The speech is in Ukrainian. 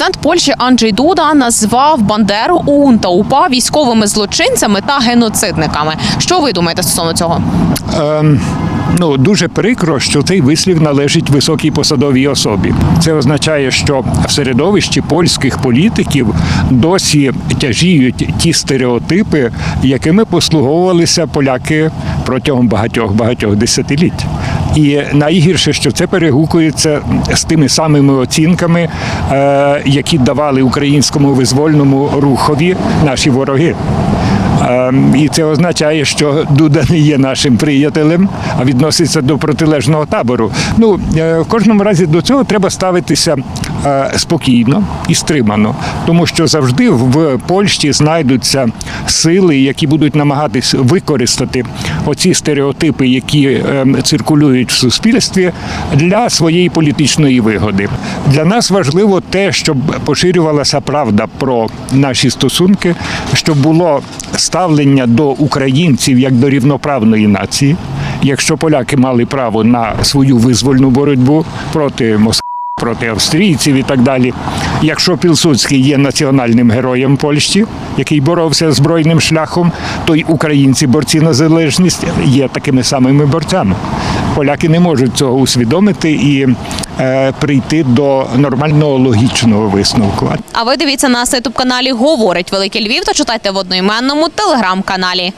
Президент Польщі Анджей Дуда назвав Бандеру ОУН та УПА військовими злочинцями та геноцидниками. Що ви думаєте стосовно цього? Ем, ну дуже прикро, що цей вислів належить високій посадовій особі. Це означає, що в середовищі польських політиків досі тяжіють ті стереотипи, якими послуговувалися поляки протягом багатьох багатьох десятиліть. І найгірше, що це перегукується з тими самими оцінками, е, які давали українському визвольному рухові наші вороги. Ем, І це означає, що Дуда не є нашим приятелем, а відноситься до протилежного табору. Ну е, в кожному разі до цього треба ставитися спокійно і стримано, тому що завжди в Польщі знайдуться сили, які будуть намагатись використати оці стереотипи, які ем, циркулюють в суспільстві, для своєї політичної вигоди. Для нас важливо те, щоб поширювалася правда про наші стосунки, щоб було ставлення до українців як до рівноправної нації. Якщо поляки мали право на свою визвольну боротьбу проти Москви, проти австрійців і так далі. Якщо Пілсудський є національним героєм Польщі, який боровся збройним шляхом, то й українці, борці на залежність, є такими самими борцями. Поляки не можуть цього усвідомити і е, прийти до нормального логічного висновку. А ви дивіться нас на ютуб каналі Говорить Великий Львів та читайте в одноіменному телеграм-каналі.